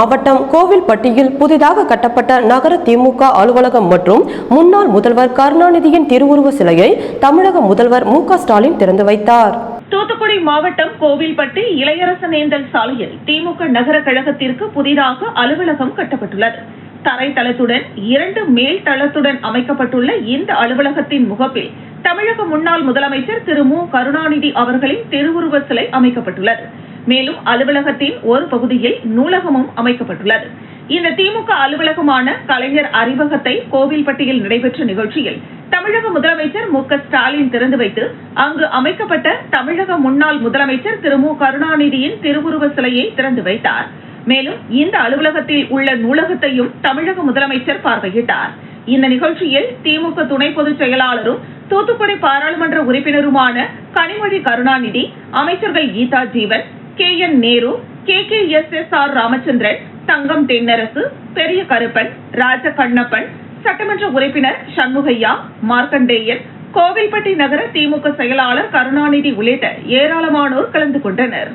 மாவட்டம் கோவில்பட்டியில் புதிதாக கட்டப்பட்ட நகர திமுக அலுவலகம் மற்றும் முன்னாள் முதல்வர் கருணாநிதியின் திருவுருவ சிலையை தமிழக முதல்வர் மு ஸ்டாலின் திறந்து வைத்தார். தூத்துக்குடி மாவட்டம் கோவில்பட்டி இளையரசனேந்தல் சாலையில் திமுக நகர கழகத்திற்கு புதிதாக அலுவலகம் கட்டப்பட்டுள்ளது. தரைத்தளத்துடன் இரண்டு மேல் தளத்துடன் அமைக்கப்பட்டுள்ள இந்த அலுவலகத்தின் முகப்பில் தமிழக முன்னாள் முதலமைச்சர் திரு மு. கருணாநிதி அவர்களின் திருவுருவ சிலை அமைக்கப்பட்டுள்ளது. மேலும் அலுவலகத்தின் ஒரு பகுதியில் நூலகமும் அமைக்கப்பட்டுள்ளது. இந்த திமுக அலுவலகமான கலைஞர் அறிவகத்தை கோவில்பட்டியில் நடைபெற்ற நிகழ்ச்சியில் தமிழக முதலமைச்சர் மு. ஸ்டாலின் திறந்து வைத்து அங்கு அமைக்கப்பட்ட தமிழக முன்னாள் முதலமைச்சர் திரு மு. கருணாநிதியின் திருவுருவ சிலையை திறந்து வைத்தார். மேலும் இந்த அலுவலகத்தில் உள்ள நூலகத்தையும் தமிழக முதலமைச்சர் பார்வையிட்டார். இந்த நிகழ்ச்சியில் திமுக துணை பொதுச் செயலாளரும் தூத்துக்குடி பாராளுமன்ற உறுப்பினருமான கனிமொழி கருணாநிதி அமைச்சர்கள் Geetha Jeevan K N Nehru K K S S R Ramachandran Thangam Thennarasu Periyakaruppan Raja Kannappan சட்டமன்ற உறுப்பினர் சண்முகையா மார்க்கண்டேயன் கோவில்பட்டி நகர திமுக செயலாளர் கருணாநிதி உள்ளிட்ட ஏராளமானோர் கலந்து கொண்டனர்.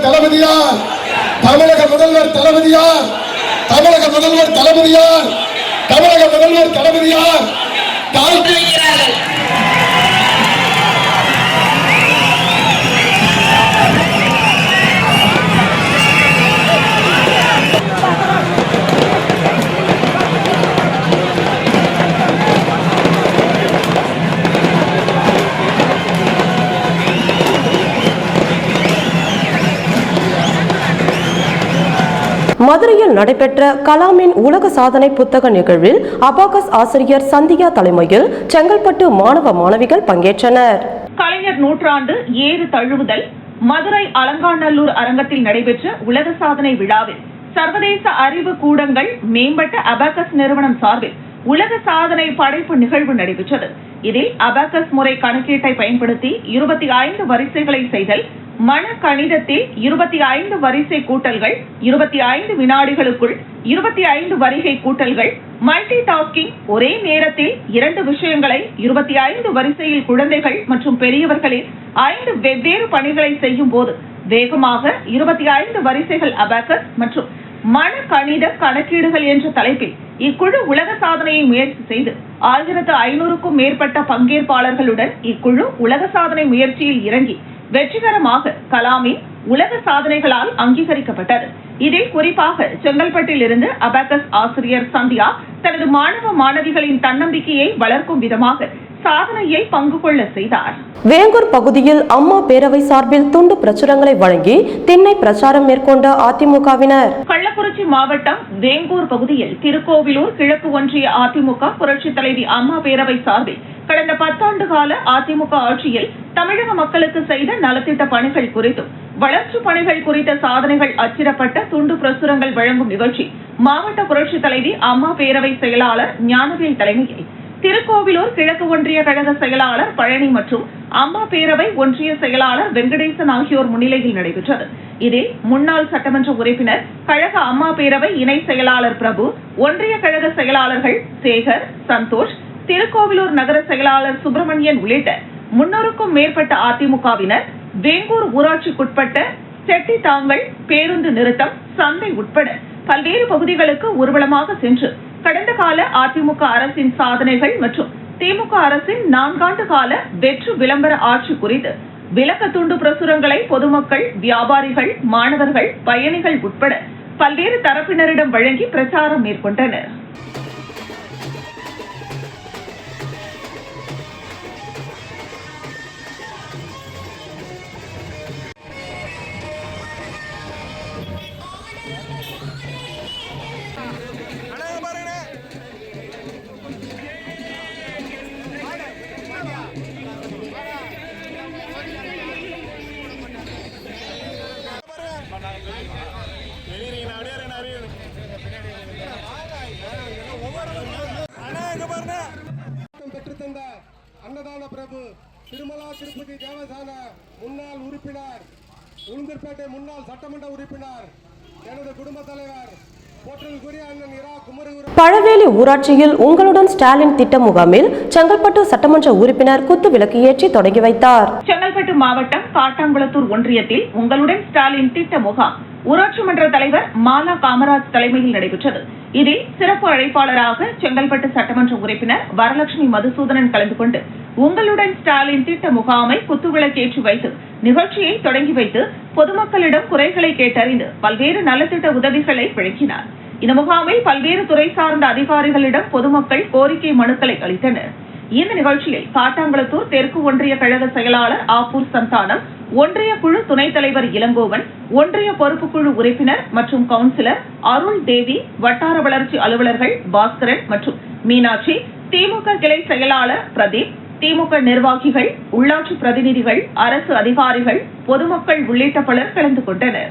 தளபதியார். தமிழக முதல்வர் தளபதியார். தமிழக முதல்வர் தளபதியார். தமிழக முதல்வர் தளபதியார். தாழ்த்தி மதுரையில் நடைபெற்ற கலாமின் உலக சாதனை புத்தக நிகழ்வில் அபாகஸ் ஆசிரியர் சந்தியா தலைமையில் செங்கல்பட்டு மாணவ மாணவிகள் பங்கேற்றனர். கலைஞர் நூற்றாண்டு ஏறு தழுவுதல் மதுரை அலங்காநல்லூர் அரங்கத்தில் நடைபெற்ற உலக சாதனை விழாவில் சர்வதேச அறிவு கூடங்கள் மேம்பட்ட அபாகஸ் நிறுவனம் சார்பில் உலக சாதனை படைப்பு நிகழ்வு நடைபெற்றது. இதில் அபாகஸ் முறை கணக்கீட்டை பயன்படுத்தி இருபத்தி ஐந்து வரிசைகளை செய்தல் மன கணிதத்தில் இருபத்தி ஐந்து வரிசை கூட்டல்கள் இருபத்தி ஐந்து வினாடிகளுக்குள் இருபத்தி ஐந்து வரிகை கூட்டல்கள் மல்டி டாஸ்கிங் ஒரே நேரத்தில் இரண்டு விஷயங்களை இருபத்தி ஐந்து வரிசையில் குழந்தைகள் மற்றும் பெரியவர்களின் ஐந்து வெவ்வேறு பணிகளை செய்யும் போது வேகமாக இருபத்தி ஐந்து வரிசைகள் அபாக்கஸ் மற்றும் மன கணித கணக்கீடுகள் என்ற தலைப்பில் இக்குழு உலக சாதனையை முயற்சி செய்து ஆயிரத்து ஐநூறுக்கும் மேற்பட்ட பங்கேற்பாளர்களுடன் இக்குழு உலக சாதனை முயற்சியில் இறங்கி வெற்றிகரமாக கலாமின் உலக சாதனைகளால் அங்கீகரிக்கப்பட்டது. இதில் குறிப்பாக செங்கல்பட்டில் இருந்து அபாகஸ் ஆசிரியர் சந்தியா தனது மாணவ மாணவிகளின் தன்னம்பிக்கையை வளர்க்கும் விதமாக சாதனையை பங்கு கொள்ள செய்தார். வேங்கூர் பகுதியில் அம்மா பேரவை சார்பில் துண்டு பிரச்சுரங்களை வழங்கி திண்ணை பிரச்சாரம் மேற்கொண்ட அதிமுகவினர். கள்ளக்குறிச்சி மாவட்டம் வேங்கூர் பகுதியில் திருக்கோவிலூர் கிழக்கு ஒன்றிய அதிமுக புரட்சித் தலைவி அம்மா பேரவை சார்பில் கடந்த பத்தாண்டு கால அதிமுக ஆட்சியில் தமிழக மக்களுக்கு செய்த நலத்திட்ட பணிகள் குறித்தும் வளர்ச்சி பணிகள் குறித்த சாதனைகள் அச்சிடப்பட்ட துண்டு பிரசுரங்கள் வழங்கும் நிகழ்ச்சி மாவட்ட புரட்சித் தலைவி அம்மா பேரவை செயலாளர் ஞானவேல் தலைமையில் திருக்கோவிலூர் கிழக்கு ஒன்றிய கழக செயலாளர் பழனி மற்றும் அம்மா பேரவை ஒன்றிய செயலாளர் வெங்கடேசன் ஆகியோர் முன்னிலையில் நடைபெற்றது. இதில் முன்னாள் சட்டமன்ற உறுப்பினர் கழக அம்மா பேரவை இணை செயலாளர் பிரபு ஒன்றிய கழக செயலாளர்கள் சேகர் சந்தோஷ் திருக்கோவிலூர் நகர செயலாளர் சுப்பிரமணியன் உள்ளிட்ட முன்னூறுக்கும் மேற்பட்ட அதிமுகவினர் வேங்கூர் ஊராட்சிக்குட்பட்ட செட்டி தாங்கல் பேருந்து நிறுத்தம் சந்தை உட்பட பல்வேறு பகுதிகளுக்கு ஊர்வலமாக சென்று கடந்த கால அதிமுக அரசின் சாதனைகள் மற்றும் திமுக அரசின் நான்காண்டு கால வெற்று விளம்பர ஆட்சி குறித்து விளக்க துண்டு பிரசுரங்களை பொதுமக்கள் வியாபாரிகள் மாணவர்கள் பயணிகள் உட்பட பல்வேறு தரப்பினரிடம் வழங்கி பிரச்சாரம் மேற்கொண்டனர். பெற்றுத்தந்த அன்னதான பிரபு திருமலா திருப்பதி தேவஸ்தான முன்னாள் உறுப்பினர் உளுந்தூர்பேட்டை முன்னாள் சட்டமன்ற உறுப்பினர் எனது குடும்ப தலைவர் போற்றலுக்குரிய அண்ணன் இரா குமரகுரு பழவேலி ஊராட்சியில் உங்களுடன் ஸ்டாலின் திட்ட முகாமில் செங்கல்பட்டு சட்டமன்ற உறுப்பினர் குத்து விளக்கு ஏற்றி தொடங்கி வைத்தார். செங்கல்பட்டு மாவட்டம் காட்டாங்குளத்தூர் ஒன்றியத்தில் உங்களுடன் ஸ்டாலின் திட்ட முகாம். ஊராட்சி மன்ற தலைவர் மாலா காமராஜ் தலைமையில் நடைபெற்றது. இதில் சிறப்பு அழைப்பாளராக செங்கல்பட்டு சட்டமன்ற உறுப்பினர் வரலட்சுமி மதுசூதனன் கலந்து கொண்டு உங்களுடன் ஸ்டாலின் திட்ட முகாமை குத்துவிளக்கேற்றி வைத்து நிகழ்ச்சியை தொடங்கி வைத்து பொதுமக்களிடம் குறைகளை கேட்டறிந்து பல்வேறு நலத்திட்ட உதவிகளை வழங்கினார் இந்த முகாமில் பல்வேறு துறை சார்ந்த அதிகாரிகளிடம் பொதுமக்கள் கோரிக்கை மனுக்களை அளித்தனர். இந்த நிகழ்ச்சியில் காட்டாங்குளத்தூர் தெற்கு ஒன்றிய கழக செயலாளர் ஆப்பூர் சந்தானம் ஒன்றிய குழு துணைத் தலைவர் இளங்கோவன் ஒன்றிய பொறுப்புக்குழு உறுப்பினர் மற்றும் கவுன்சிலர் அருள் தேவி வட்டார வளர்ச்சி அலுவலர்கள் பாஸ்கரன் மற்றும் மீனாட்சி திமுக கிளை செயலாளர் பிரதீப் திமுக நிர்வாகிகள் உள்ளாட்சி பிரதிநிதிகள் அரசு அதிகாரிகள் பொதுமக்கள் உள்ளிட்ட பலர் கலந்து கொண்டனர்.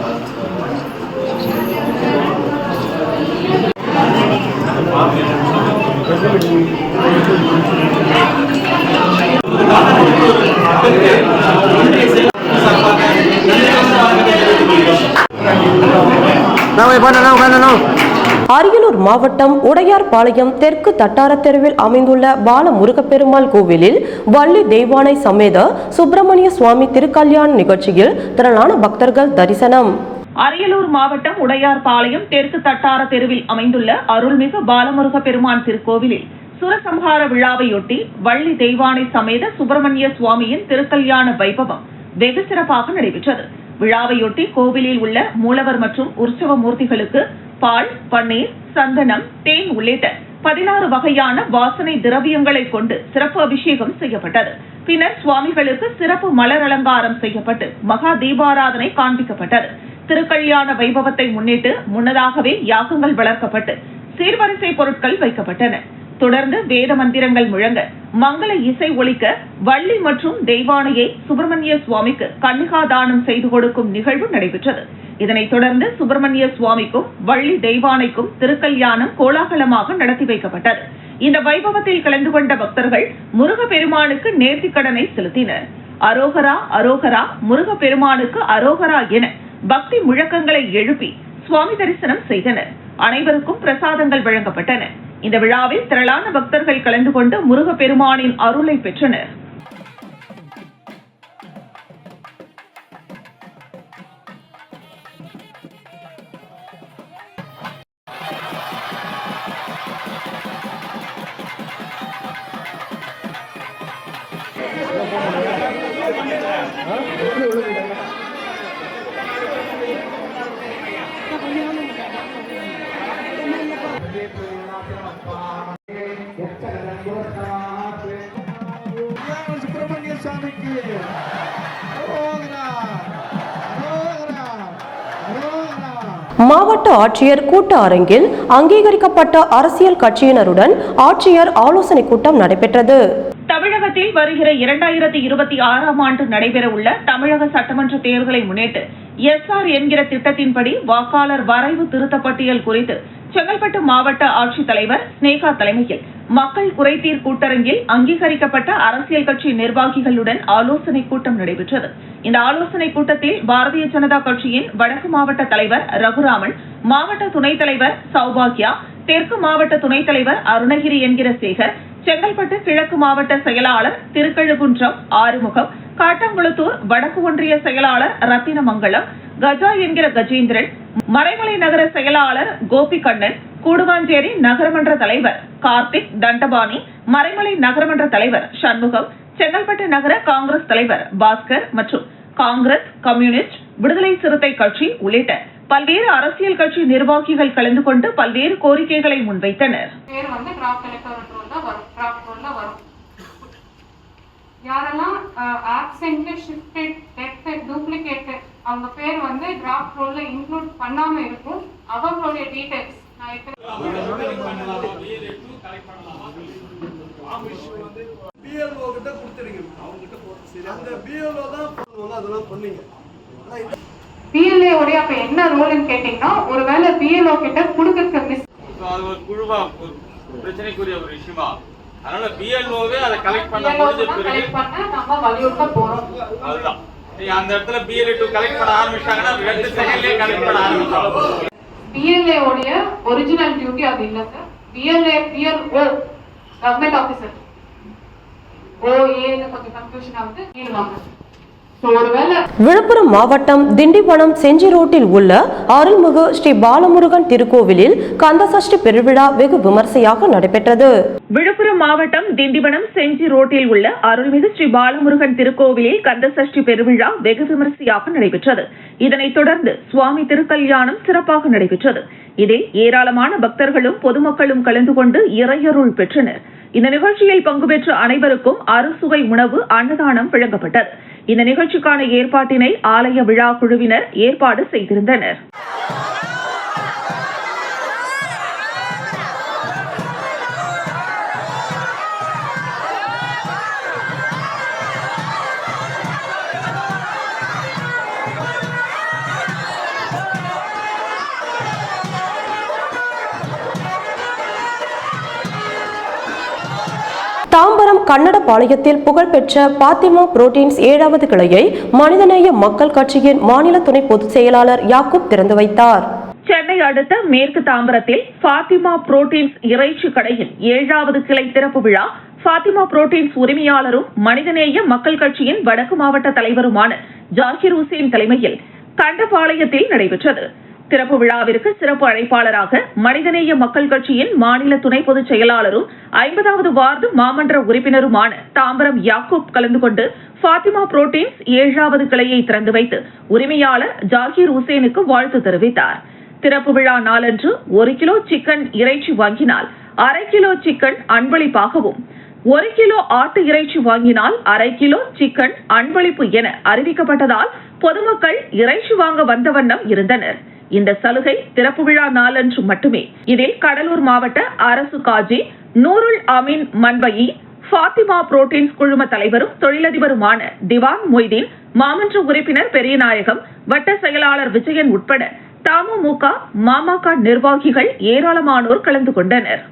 அரியலூர் மாவட்டம் உடையார்பாளையம் தெற்கு தட்டார தெருவில் அமைந்துள்ள பால முருகப்பெருமாள் கோவிலில் வள்ளி தெய்வானை சமேத சுப்பிரமணிய சுவாமி திருக்கல்யாண நிகழ்ச்சியில் திரளான பக்தர்கள் தரிசனம். அரியலூர் மாவட்டம் உடையார்பாளையம் தெற்கு தட்டார தெருவில் அமைந்துள்ள அருள்மிகு பாலமுருக பெருமான் திருக்கோவிலில் சுரசம்ஹார விழாவையொட்டி வள்ளி தெய்வானை சமேத சுப்பிரமணிய சுவாமியின் திருக்கல்யாண வைபவம் வெகு சிறப்பாக நடைபெற்றது. விழாவையொட்டி கோவிலில் உள்ள மூலவர் மற்றும் உற்சவ மூர்த்திகளுக்கு பால் பன்னீர் சந்தனம் தேன் உள்ளிட்ட பதினாறு வகையான வாசனை திரவியங்களை கொண்டு சிறப்பு அபிஷேகம் செய்யப்பட்டது. பின்னர் சுவாமிகளுக்கு சிறப்பு மலர் அலங்காரம் செய்யப்பட்டு மகா தீபாராதனை காண்பிக்கப்பட்டது. திருக்கல்யாண வைபவத்தை முன்னிட்டு முன்னதாகவே யாகங்கள் வளர்க்கப்பட்டு சீர்வரிசை பொருட்கள் வைக்கப்பட்டன. தொடர்ந்து வேத மந்திரங்கள் முழங்க மங்கள இசை ஒலிக்க வள்ளி மற்றும் தெய்வானையை சுப்பிரமணிய சுவாமிக்கு கன்னிகா தானம் செய்து கொடுக்கும் நிகழ்வு நடைபெற்றது. இதனைத் தொடர்ந்து சுப்பிரமணிய சுவாமிக்கும் வள்ளி தெய்வானைக்கும் திருக்கல்யாணம் கோலாகலமாக நடத்தி வைக்கப்பட்டது. இந்த வைபவத்தில் கலந்து கொண்ட பக்தர்கள் முருகப்பெருமானுக்கு நேர்த்திக்கடனை செலுத்தினர். அரோகரா அரோகரா முருகப்பெருமானுக்கு அரோகரா என பக்தி முழக்கங்களை எழுப்பி சுவாமி தரிசனம் செய்தனர். அனைவருக்கும் பிரசாதங்கள் வழங்கப்பட்டன. இந்த விழாவில் திரளான பக்தர்கள் கலந்து கொண்டு முருகப்பெருமானின் அருளை பெற்றனர். மாவட்ட ஆட்சியர் கூட்ட அரங்கில் அங்கீகரிக்கப்பட்ட அரசியல் கட்சியினருடன் ஆட்சியர் ஆலோசனை கூட்டம் நடைபெற்றது. தமிழகத்தில் வருகிற இரண்டாயிரத்தி இருபத்தி ஆறாம் ஆண்டு நடைபெறவுள்ள தமிழக சட்டமன்ற தேர்தலை முன்னிட்டு எஸ்ஆர் என்கிற திட்டத்தின்படி வாக்காளர் வரைவு திருத்த பட்டியல் குறித்து செங்கல்பட்டு மாவட்ட ஆட்சித்தலைவர் ஸ்னேகா தலைமையில் மக்கள் குறைதீர் கூட்டரங்கில் அங்கீகரிக்கப்பட்ட அரசியல் கட்சி நிர்வாகிகளுடன் ஆலோசனை கூட்டம் நடைபெற்றது. இந்த ஆலோசனை கூட்டத்தில் பாரதிய ஜனதா கட்சியின் வடக்கு மாவட்ட தலைவர் ரகுராமன் மாவட்ட துணைத் தலைவர் சௌபாக்யா தெற்கு மாவட்ட துணைத் தலைவர் அருணகிரி என்கிற சேகர் செங்கல்பட்டு கிழக்கு மாவட்ட செயலாளர் திருக்கழுகுன்றம் ஆறுமுகம் காட்டாங்குளத்தூர் வடக்கு ஒன்றிய செயலாளர் ரத்தினமங்கலம் கஜா என்கிற கஜேந்திரன் மறைமலை நகர செயலாளர் கோபிகண்ணன் கூடுவாஞ்சேரி நகரமன்ற தலைவர் கார்த்திக் தண்டபாணி மறைமலை நகரமன்ற தலைவர் சண்முகம் செங்கல்பட்டு நகர காங்கிரஸ் தலைவர் பாஸ்கர் மற்றும் காங்கிரஸ் கம்யூனிஸ்ட் விடுதலை சிறுத்தை கட்சி உள்ளிட்ட பல்வேறு அரசியல் கட்சி நிர்வாகிகள் கலந்து கொண்டு பல்வேறு கோரிக்கைகளை முன்வைத்தனர். பேர் வந்து வரும் வரும். யாரெல்லாம் ஆப்சென்ட் ஷிஃப்டட் டெத்தட் டூப்ளிகேட்டட் அவங்க பேர் வந்து டிராஃப்ட் ரோல்ல இன்க்ளூட் பண்ணாம இருக்கும். அவங்களுடைய டீடைல்ஸ் அப்ப என்ன ரோல்னு கேட்டீங்கன்னா ஒருவேளை பிஎல்ஓ கிட்ட கொடுக்கறதுக்கு அது ஒரு குழுவா பிரச்சனைக்குரிய ஒரு விஷயமா? அதனால பிஎல்ஓவே அதை கலெக்ட் பண்ண முடிஞ்ச பிறகு அந்த இடத்துல பிஎல்ஏ டூ கலெக்ட் பண்ண ஆரம்பிச்சாங்கன்னா ரெண்டு செகண்ட்லயே கலெக்ட் பண்ண ஆரம்பிச்சாங்க பிஎல்ஏ உடைய ஒரிஜினல் டியூட்டி அது இல்லை sir BLA BLO government officer ஓஏன்னு கொஞ்சம் கன்ஃபியூஷன் ஆகுது. கீழ் வாங்க. விழுப்புரம் மாவட்டம் திண்டிவனம் செஞ்சி ரோட்டில் உள்ள அருள்மிகு ஸ்ரீ பாலமுருகன் திருக்கோவிலில் கந்தசஷ்டி பெருவிழா வெகு விமர்சையாக நடைபெற்றது. விழுப்புரம் மாவட்டம் திண்டிவனம் செஞ்சி ரோட்டில் உள்ள அருள்மிகு ஸ்ரீ பாலமுருகன் திருக்கோவிலில் கந்தசஷ்டி பெருவிழா வெகு விமர்சையாக நடைபெற்றது. இதனைத் தொடர்ந்து சுவாமி திருக்கல்யாணம் சிறப்பாக நடைபெற்றது. இதில் ஏராளமான பக்தர்களும் பொதுமக்களும் கலந்து கொண்டு இறையருள் பெற்றனர். இந்த நிகழ்ச்சியில் பங்கு பெற்ற அனைவருக்கும் அறுசுவை உணவு அன்னதானம் வழங்கப்பட்டது. இந்த நிகழ்ச்சிக்கான ஏற்பாட்டினை ஆலய விழா குழுவினர் ஏற்பாடு செய்திருந்தனர். கன்னட பாளையத்தில் புகழ்பெற்ற பாத்திமா புரோட்டீன்ஸ் ஏழாவது கிளையை மனிதநேய மக்கள் கட்சியின் மாநில துணை பொதுச் செயலாளர் யாக்கூப் திறந்து வைத்தார். சென்னை அடுத்த மேற்கு தாம்பரத்தில் பாத்திமா புரோட்டீன்ஸ் இறைச்சி கடையின் ஏழாவது கிளை திறப்பு விழா பாத்திமா புரோட்டீன்ஸ் உரிமையாளரும் மனிதநேய மக்கள் கட்சியின் வடக்கு மாவட்ட தலைவருமான ஜாகிர் ஹுசேன் தலைமையில் கண்டபாளையத்தில் நடைபெற்றது. திறப்பு விழாவிற்கு சிறப்பு அழைப்பாளராக மனிதநேய மக்கள் கட்சியின் மாநில துணை பொதுச் செயலாளரும் ஐம்பதாவது வார்டு மாமன்ற உறுப்பினருமான தாம்பரம் யாக்கூப் கலந்து கொண்டு ஃபாத்திமா புரோட்டீன்ஸ் ஏழாவது கிளையை திறந்து வைத்து உரிமையாளர் ஜாகீர் உசேனுக்கு வாழ்த்து தெரிவித்தார். திறப்பு விழா நாளன்று ஒரு கிலோ சிக்கன் இறைச்சி வாங்கினால் அரை கிலோ சிக்கன் அன்பளிப்பாகவும் ஒரு கிலோ ஆட்டு இறைச்சி வாங்கினால் அரை கிலோ சிக்கன் அன்பளிப்பு என அறிவிக்கப்பட்டதால் பொதுமக்கள் இறைச்சி வாங்க வந்த வண்ணம் இருந்தனர். இந்த சலுகை திறப்பு விழா நாளன்று மட்டுமே இதில் கடலூர் மாவட்ட அரசு காஜி நூருல் அமீன் மன்வயி ஃபாத்திமா புரோட்டீன்ஸ் குழும தலைவரும் தொழிலதிபருமான திவான் மொய்தீன் மாமன்ற உறுப்பினர் பெரியநாயகம் வட்ட செயலாளர் விஜயன் உட்பட தமுமுக மாமக நிர்வாகிகள் ஏராளமானோர் கலந்து கொண்டனர்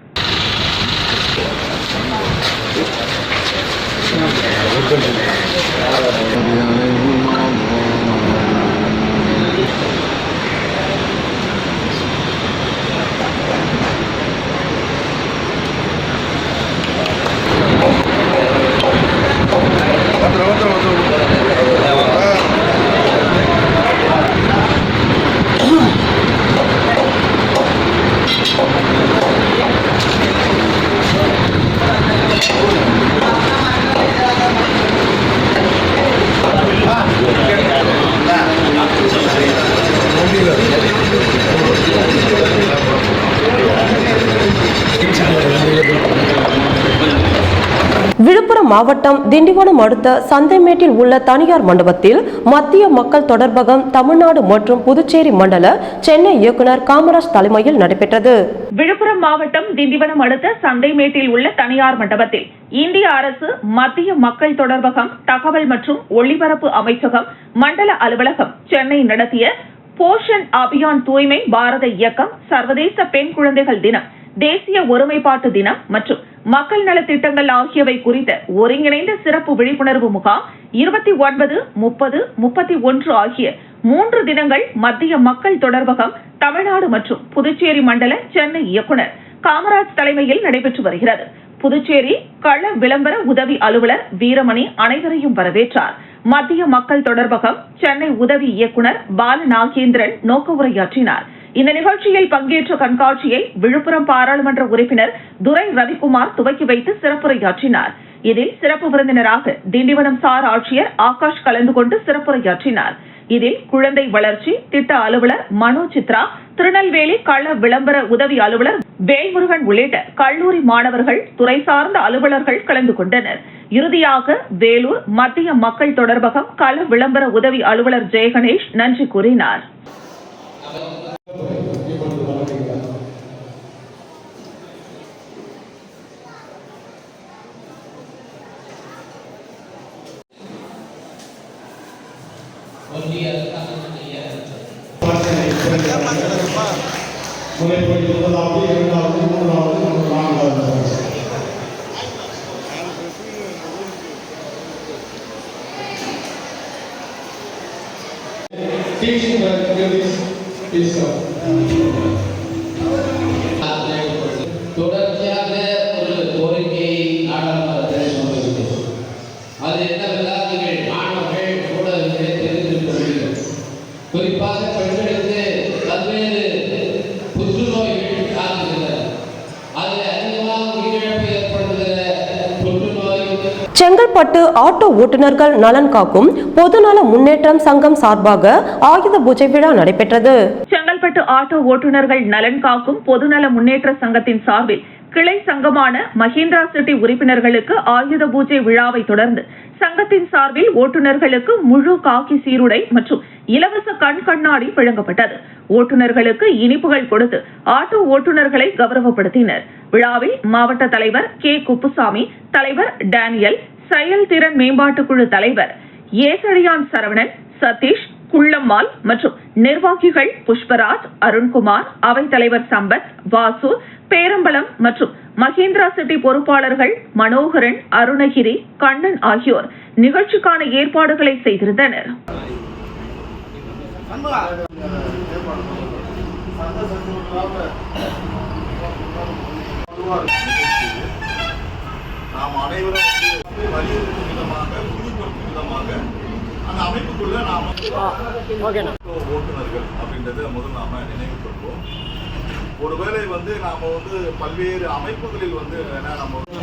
மாவட்டம் திண்டிவனம் அடுத்த சந்தைமேட்டில் உள்ள தனியார் மண்டபத்தில் மத்திய மக்கள் தொடர்பகம் தமிழ்நாடு மற்றும் புதுச்சேரி மண்டல சென்னை இயக்குநர் காமராஜ் தலைமையில் நடைபெற்றது. விழுப்புரம் மாவட்டம் திண்டிவனம் அடுத்த சந்தைமேட்டில் உள்ள தனியார் மண்டபத்தில் இந்திய அரசு மத்திய மக்கள் தொடர்பகம் தகவல் மற்றும் ஒளிபரப்பு அமைச்சகம் மண்டல அலுவலகம் சென்னை நடத்திய போஷன் அபியான் தூய்மை பாரத இயக்கம் சர்வதேச பெண் குழந்தைகள் தினம் தேசிய ஒருமைப்பாட்டு தினம் மற்றும் மக்கள் நலத்திட்டங்கள் ஆகியவை குறித்த ஒருங்கிணைந்த சிறப்பு விழிப்புணர்வு முகாம் இருபத்தி ஒன்பது முப்பது முப்பத்தி ஒன்று ஆகிய மூன்று தினங்கள் மத்திய மக்கள் தொடர்பகம் தமிழ்நாடு மற்றும் புதுச்சேரி மண்டல சென்னை இயக்குநர் காமராஜ் தலைமையில் நடைபெற்று வருகிறது. புதுச்சேரி கள விளம்பர உதவி அலுவலர் வீரமணி அனைவரையும் வரவேற்றார். மத்திய மக்கள் தொடர்பகம் சென்னை உதவி இயக்குநர் பால நாகேந்திரன் நோக்க உரையாற்றினாா் இந்த நிகழ்ச்சியில் பங்கேற்ற கண்காட்சியை விழுப்புரம் பாராளுமன்ற உறுப்பினர் துரை ரவிக்குமார் துவக்கி வைத்து சிறப்புரையாற்றினார். இதில் சிறப்பு விருந்தினராக திண்டிவனம் சார் ஆட்சியர் ஆகாஷ் கலந்து கொண்டு சிறப்புரையாற்றினார். இதில் குழந்தை வளர்ச்சி திட்ட அலுவலர் மனோ சித்ரா திருநெல்வேலி கள விளம்பர உதவி அலுவலர் வேல்முருகன் உள்ளிட்ட கல்லூரி மாணவர்கள் துறை சார்ந்த அலுவலர்கள் கலந்து கொண்டனர். இறுதியாக வேலூர் மத்திய மக்கள் தொடர்பகம் கள விளம்பர உதவி அலுவலர் ஜெயகணேஷ் நன்றி கூறினார். முறை பொழுது முதலாவது இரண்டாவது மூன்றாவது அது என்னவென்றால் நீங்கள் மாணவர்கள் ஊடகங்களை தெரிந்திருக்க முடியும் குறிப்பாக பெண்களுக்கு பல்வேறு புற்றுநோய்கள் தாக்குகின்றன அதில் அதிகமாக உயிரிழப்பு ஏற்படுகிற புற்றுநோய் செங்கல்பட்டு ஆட்டோ ஓட்டுநர்கள் நலன் காக்கும் பொதுநல முன்னேற்றம் சங்கம் சார்பாக ஆயுத பூஜை விழா நடைபெற்றது. செங்கல்பட்டு ஆட்டோ ஓட்டுநர்கள் நலன் காக்கும் பொதுநல முன்னேற்ற சங்கத்தின் சார்பில் கிளை சங்கமான மஹிந்திரா சிட்டி உறுப்பினர்களுக்கு ஆயுத பூஜை விழாவை தொடர்ந்து சங்கத்தின் சார்பில் ஓட்டுநர்களுக்கு முழு காக்கி சீருடை மற்றும் இலவச கண் கண்ணாடி வழங்கப்பட்டது. ஓட்டுநர்களுக்கு இனிப்புகள் கொடுத்து ஆட்டோ ஓட்டுநர்களை கௌரவப்படுத்தினர். விழாவில் மாவட்ட தலைவர் கே. குப்புசாமி தலைவர் டேனியல் செயல்திறன் மேம்பாட்டுக் குழு தலைவர் ஏசழியான் சரவணன் சதீஷ் குள்ளம்மாள் மற்றும் நிர்வாகிகள் புஷ்பராஜ் அருண்குமார் அவைத்தலைவர் சம்பத் வாசு பேரம்பலம் மற்றும் மகேந்திரா சிட்டி பொறுப்பாளர்கள் மனோகரன் அருணகிரி கண்ணன் ஆகியோர் நிகழ்ச்சிக்கான ஏற்பாடுகளை செய்திருந்தனர். நாம் அனைவரும் வலியுறுத்தும் விதமாக உறுதிப்படுத்தும் விதமாக அந்த நாம் வந்து ஓட்டுநர்கள் அப்படின்றத முதல் நாம நினைவுபடுத்துவோம். ஒருவேளை வந்து நாம வந்து பல்வேறு அமைப்புகளில் வந்து என்ன நம்ம வந்து